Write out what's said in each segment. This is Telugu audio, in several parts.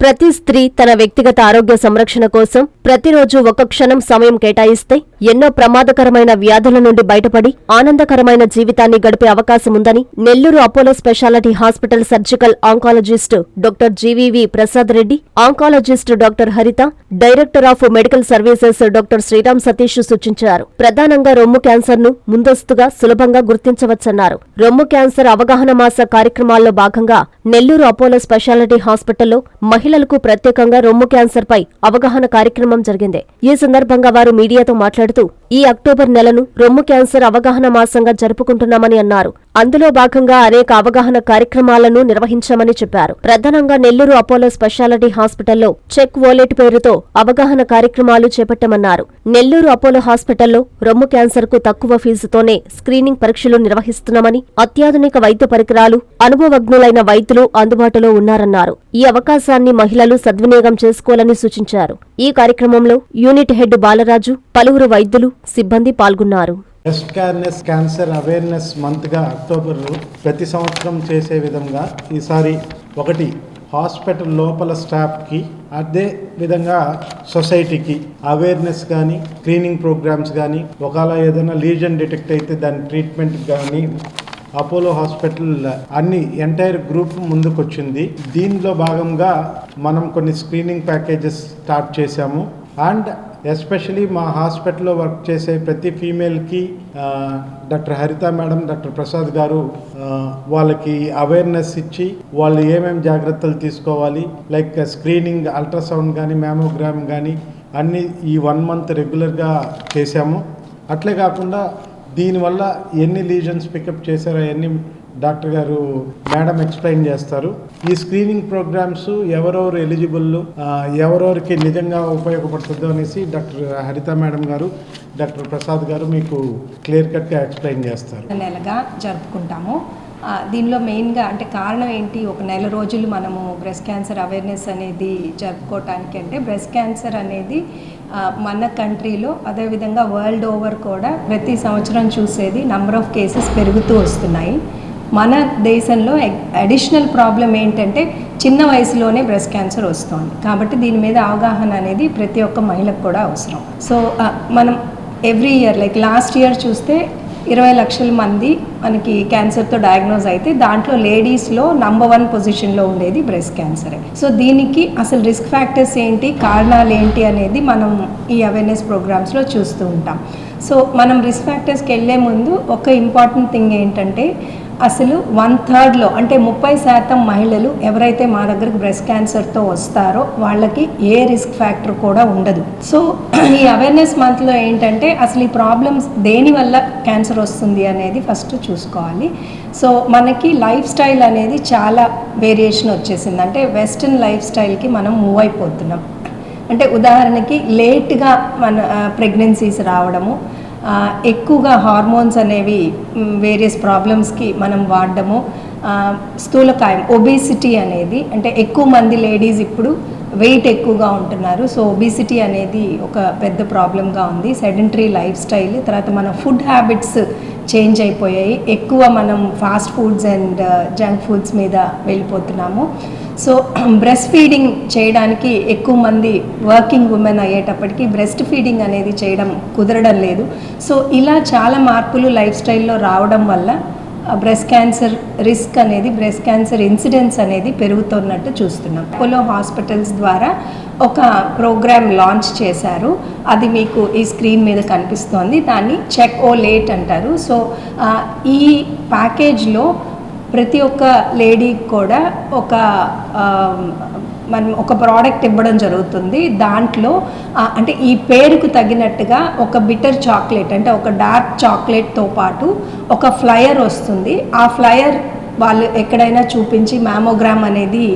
ప్రతి స్త్రీ తన వ్యక్తిగత ఆరోగ్య సంరక్షణ కోసం ప్రతిరోజు ఒక క్షణం సమయం కేటాయిస్తే ఎన్నో ప్రమాదకరమైన వ్యాధుల నుండి బయటపడి ఆనందకరమైన జీవితాన్ని గడిపే అవకాశం ఉందని Nellore Apollo speciality hospital surgical oncologist doctor GVV Prasad Reddy oncologist doctor Haritha director of medical services doctor Sriram Satish సూచించారు. ప్రధానంగా రొమ్ము క్యాన్సర్ను ముందస్తుగా సులభంగా గుర్తించవచ్చన్నారు. రొమ్ము క్యాన్సర్ అవగాహన మాస కార్యక్రమాల్లో భాగంగా నెల్లూరు అపోలో స్పెషాలిటీ హాస్పిటల్లో మహిళలకు ప్రత్యేకంగా రొమ్ము క్యాన్సర్ పై అవగాహన కార్యక్రమం జరిగింది. ఈ సందర్భంగా వారు మీడియాతో మాట్లాడుతూ ఈ అక్టోబర్ నెలను రొమ్ము క్యాన్సర్ అవగాహన మాసంగా జరుపుకుంటున్నామని అన్నారు. అందులో భాగంగా అనేక అవగాహన కార్యక్రమాలను నిర్వహించామని చెప్పారు. ప్రధానంగా నెల్లూరు అపోలో స్పెషాలిటీ హాస్పిటల్లో చెక్ వోలెట్ పేరుతో అవగాహన కార్యక్రమాలు చేపట్టామన్నారు. నెల్లూరు అపోలో హాస్పిటల్లో రొమ్ము క్యాన్సర్కు తక్కువ ఫీజుతోనే స్క్రీనింగ్ పరీక్షలు నిర్వహిస్తున్నామని అత్యాధునిక వైద్య పరికరాలు అనుభవజ్ఞులైన వైద్యులు అందుబాటులో ఉన్నారన్నారు. ఈ అవకాశాన్ని మహిళలు సద్వినియోగం చేసుకోవాలని సూచించారు. ఈ కార్యక్రమంలో యూనిట్ హెడ్ బాలరాజు పలువురు వైద్యులు సిబ్బంది పాల్గొన్నారు. బ్రెస్ట్ కేర్నెస్ క్యాన్సర్ అవేర్నెస్ మంత్గా అక్టోబర్లో ప్రతి సంవత్సరం చేసే విధంగా ఈసారి ఒకటి హాస్పిటల్ లోపల స్టాఫ్కి అదే విధంగా సొసైటీకి అవేర్నెస్ కానీ స్క్రీనింగ్ ప్రోగ్రామ్స్ కానీ ఒకవేళ ఏదైనా లీజన్ డిటెక్ట్ అయితే దాని ట్రీట్మెంట్ కానీ అపోలో హాస్పిటల్ అన్ని ఎంటైర్ గ్రూప్ ముందుకొచ్చింది. దీనిలో భాగంగా మనం కొన్ని స్క్రీనింగ్ ప్యాకేజెస్ స్టార్ట్ చేశాము. అండ్ ఎస్పెషలీ మా హాస్పిటల్లో వర్క్ చేసే ప్రతి ఫీమేల్కి doctor Haritha madam doctor Prasad garu వాళ్ళకి అవేర్నెస్ ఇచ్చి వాళ్ళు ఏమేమి జాగ్రత్తలు తీసుకోవాలి లైక్ స్క్రీనింగ్ అల్ట్రాసౌండ్ కానీ మ్యామోగ్రామ్ కానీ అన్నీ ఈ వన్ మంత్ రెగ్యులర్గా చేశాము. అట్లే కాకుండా దీనివల్ల ఎన్ని లీజన్స్ పికప్ చేశారో ఎన్ని డాక్టర్ గారు మేడం ఎక్స్ప్లెయిన్ చేస్తారు. ఈ స్క్రీనింగ్ ప్రోగ్రామ్స్ ఎవరెవరు ఎలిజిబుల్ ఎవరెవరికి నిజంగా ఉపయోగపడుతుందో అనేసి doctor Haritha madam garu doctor Prasad garu మీకు క్లియర్ కట్గా ఎక్స్ప్లెయిన్ చేస్తారు. నెలగా జరుపుకుంటాము. దీనిలో మెయిన్గా అంటే కారణం ఏంటి? ఒక నెల రోజులు మనము బ్రెస్ట్ క్యాన్సర్ అవేర్నెస్ అనేది జరుపుకోవటానికి అంటే బ్రెస్ట్ క్యాన్సర్ అనేది మన కంట్రీలో అదేవిధంగా వరల్డ్ ఓవర్ కూడా ప్రతి సంవత్సరం చూసేది నంబర్ ఆఫ్ కేసెస్ పెరుగుతూ వస్తున్నాయి. మన దేశంలో అడిషనల్ ప్రాబ్లం ఏంటంటే చిన్న వయసులోనే బ్రెస్ట్ క్యాన్సర్ వస్తుంది. కాబట్టి దీని మీద అవగాహన అనేది ప్రతి ఒక్క మహిళకు కూడా అవసరం. సో మనం every year like last year చూస్తే ఇరవై లక్షల మంది మనకి క్యాన్సర్తో డయాగ్నోజ్ అయితే దాంట్లో లేడీస్లో నంబర్ వన్ పొజిషన్లో ఉండేది బ్రెస్ట్ క్యాన్సరే సో దీనికి అసలు రిస్క్ ఫ్యాక్టర్స్ ఏంటి కారణాలు ఏంటి అనేది మనం ఈ అవేర్నెస్ ప్రోగ్రామ్స్లో చూస్తూ ఉంటాం. సో మనం రిస్క్ ఫ్యాక్టర్స్కి వెళ్ళే ముందు ఒక ఇంపార్టెంట్ థింగ్ ఏంటంటే అసలు వన్ థర్డ్లో అంటే ముప్పై శాతం మహిళలు ఎవరైతే మా దగ్గరకు బ్రెస్ట్ క్యాన్సర్తో వస్తారో వాళ్ళకి ఏ రిస్క్ ఫ్యాక్టర్ కూడా ఉండదు. సో ఈ అవేర్నెస్ మంత్లో ఏంటంటే అసలు ఈ ప్రాబ్లమ్స్ దేనివల్ల క్యాన్సర్ వస్తుంది అనేది ఫస్ట్ చూసుకోవాలి. సో మనకి లైఫ్ స్టైల్ అనేది చాలా వేరియేషన్ వచ్చేసింది. అంటే వెస్ట్రన్ లైఫ్ స్టైల్కి మనం మూవ్ అయిపోతున్నాం. అంటే ఉదాహరణకి లేట్గా మన ప్రెగ్నెన్సీస్ రావడము ఎక్కువగా హార్మోన్స్ అనేవి వేరియస్ ప్రాబ్లమ్స్కి మనం వాడడము. స్థూలకాయం ఒబేసిటీ అనేది అంటే ఎక్కువ మంది లేడీస్ ఇప్పుడు వెయిట్ ఎక్కువగా ఉంటున్నారు. సో ఒబిసిటీ అనేది ఒక పెద్ద ప్రాబ్లంగా ఉంది. సెడెంటరీ లైఫ్ స్టైల్ తర్వాత మన ఫుడ్ హ్యాబిట్స్ చేంజ్ అయిపోయాయి. ఎక్కువ మనం fast foods and uh, junk foods మీద వెళ్ళిపోతున్నాము. సో బ్రెస్ట్ ఫీడింగ్ చేయడానికి ఎక్కువ మంది వర్కింగ్ ఉమెన్ అయ్యేటప్పటికి బ్రెస్ట్ ఫీడింగ్ అనేది చేయడం కుదరడం లేదు. సో ఇలా చాలా మార్పులు లైఫ్ స్టైల్లో రావడం వల్ల బ్రెస్ట్ క్యాన్సర్ రిస్క్ అనేది బ్రెస్ట్ క్యాన్సర్ ఇన్సిడెన్స్ అనేది పెరుగుతున్నట్టు చూస్తున్నాం. అపోలో హాస్పిటల్స్ ద్వారా ఒక ప్రోగ్రామ్ లాంచ్ చేశారు. అది మీకు ఈ స్క్రీన్ మీద కనిపిస్తోంది. దాన్ని చెక్ ఓ లేట్ అంటారు. సో ఈ ప్యాకేజ్లో ప్రతి ఒక్క లేడీకి కూడా ఒక మనం ఒక ప్రోడక్ట్ ఇవ్వడం జరుగుతుంది. దాంట్లో అంటే ఈ పేరుకు తగినట్టుగా ఒక బిటర్ చాక్లెట్ అంటే ఒక డార్క్ చాక్లెట్తో పాటు ఒక ఫ్లయర్ వస్తుంది. ఆ ఫ్లయర్ వాళ్ళు ఎక్కడైనా చూపించి మ్యామోగ్రామ్ అనేది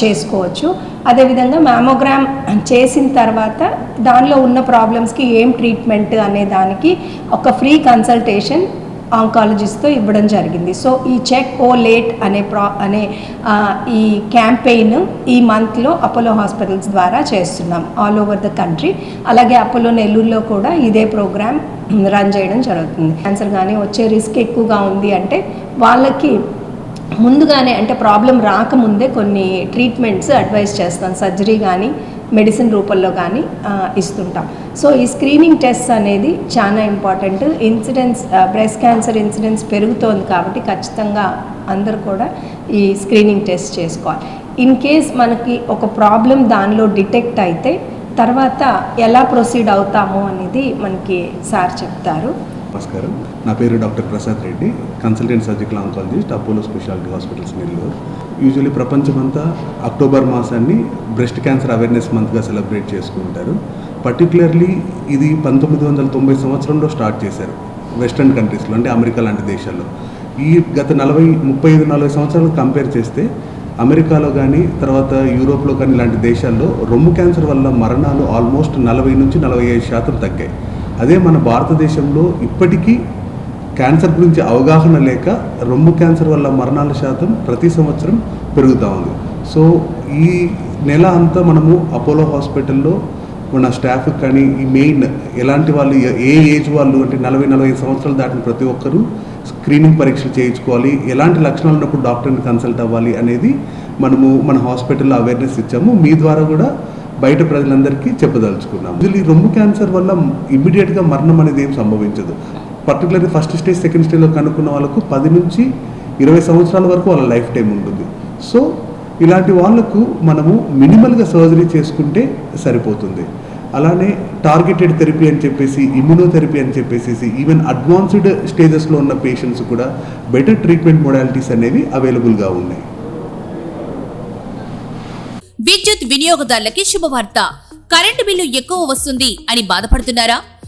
చేసుకోవచ్చు. అదేవిధంగా మ్యామోగ్రామ్ చేసిన తర్వాత దానిలో ఉన్న ప్రాబ్లమ్స్కి ఏం ట్రీట్మెంట్ అనే దానికి ఒక ఫ్రీ కన్సల్టేషన్ ఆంకాలజిస్ట్తో ఇవ్వడం జరిగింది. సో ఈ చెక్ ఓ లేట్ అనే ప్రా అనే ఈ క్యాంపెయిన్ ఈ మంత్లో అపోలో హాస్పిటల్స్ ద్వారా చేస్తున్నాం. All over the country. అలాగే అపోలో నెల్లూరులో కూడా ఇదే ప్రోగ్రామ్ రన్ చేయడం జరుగుతుంది. క్యాన్సర్ కానీ వచ్చే రిస్క్ ఎక్కువగా ఉంది అంటే వాళ్ళకి ముందుగానే అంటే ప్రాబ్లం రాకముందే కొన్ని ట్రీట్మెంట్స్ అడ్వైస్ చేస్తాం. సర్జరీ కానీ మెడిసిన్ రూపంలో కానీ ఇస్తుంటాం. సో ఈ స్క్రీనింగ్ టెస్ట్ అనేది చాలా important. Incidence breast cancer incidence పెరుగుతోంది కాబట్టి ఖచ్చితంగా అందరూ కూడా ఈ స్క్రీనింగ్ టెస్ట్ చేసుకోవాలి. ఇన్ కేస్ మనకి ఒక ప్రాబ్లం దానిలో డిటెక్ట్ అయితే తర్వాత ఎలా ప్రొసీడ్ అవుతాము అనేది మనకి సార్ చెప్తారు. నమస్కారం. నా పేరు doctor Prasad Reddy. Consultant surgical oncologist Apollo speciality hospitals Nellore. Usually ప్రపంచమంతా అక్టోబర్ మాసాన్ని బ్రెస్ట్ క్యాన్సర్ అవేర్నెస్ మంత్గా సెలబ్రేట్ చేసుకుంటారు. పర్టికులర్లీ ఇది పంతొమ్మిది వందల తొంభై సంవత్సరంలో స్టార్ట్ చేశారు వెస్ట్రన్ కంట్రీస్లో అంటే అమెరికా లాంటి దేశాల్లో. ఈ గత నలభై ముప్పై ఐదు నలభై సంవత్సరాలు కంపేర్ చేస్తే అమెరికాలో కానీ తర్వాత యూరోప్లో కానీ ఇలాంటి దేశాల్లో రొమ్ము క్యాన్సర్ వల్ల మరణాలు ఆల్మోస్ట్ నలభై నుంచి నలభై ఐదు శాతం తగ్గాయి. అదే మన భారతదేశంలో ఇప్పటికీ క్యాన్సర్ గురించి అవగాహన లేక రొమ్ము క్యాన్సర్ వల్ల మరణాల శాతం ప్రతి సంవత్సరం పెరుగుతూ ఉంది. సో ఈ నెల అంతా మనము అపోలో హాస్పిటల్లో మన స్టాఫ్ కానీ ఈ మెయిన్ ఎలాంటి వాళ్ళు ఏ- ఏజ్ వాళ్ళు అంటే నలభై నలభై సంవత్సరాలు దాటిన ప్రతి ఒక్కరూ స్క్రీనింగ్ పరీక్షలు చేయించుకోవాలి. ఎలాంటి లక్షణాలు ఉన్నప్పుడు డాక్టర్ని కన్సల్ట్ అవ్వాలి అనేది మనము మన హాస్పిటల్లో అవేర్నెస్ ఇచ్చాము. మీ ద్వారా కూడా బయట ప్రజలందరికీ చెప్పదలుచుకున్నాం ఈ రొమ్ము క్యాన్సర్ వల్ల ఇమ్మీడియట్గా మరణం అనేది ఏం సంభవించదు. పర్టికులర్లీ ఫస్ట్ స్టేజ్ సెకండ్ స్టేజ్లో కనుక్కున్న వాళ్ళకు పది నుంచి ఇరవై సంవత్సరాల వరకు వాళ్ళ లైఫ్ టైం ఉంటుంది. సో ఇలాంటి వాళ్ళకు మనము మినిమల్గా సర్జరీ చేసుకుంటే సరిపోతుంది. అలానే టార్గెటెడ్ థెరపీ అని చెప్పేసి ఇమ్యునోథెరపీ అని చెప్పేసి ఈవెన్ అడ్వాన్స్డ్ స్టేజెస్లో ఉన్న పేషెంట్స్ కూడా బెటర్ ట్రీట్మెంట్ మొడాలిటీస్ అనేవి అవైలబుల్గా ఉన్నాయి. విద్యుత్ వినియోగదారులకి శుభవార్త. కరెంటు బిల్లు ఎక్కువ వస్తుంది అని బాధపడుతున్నారా?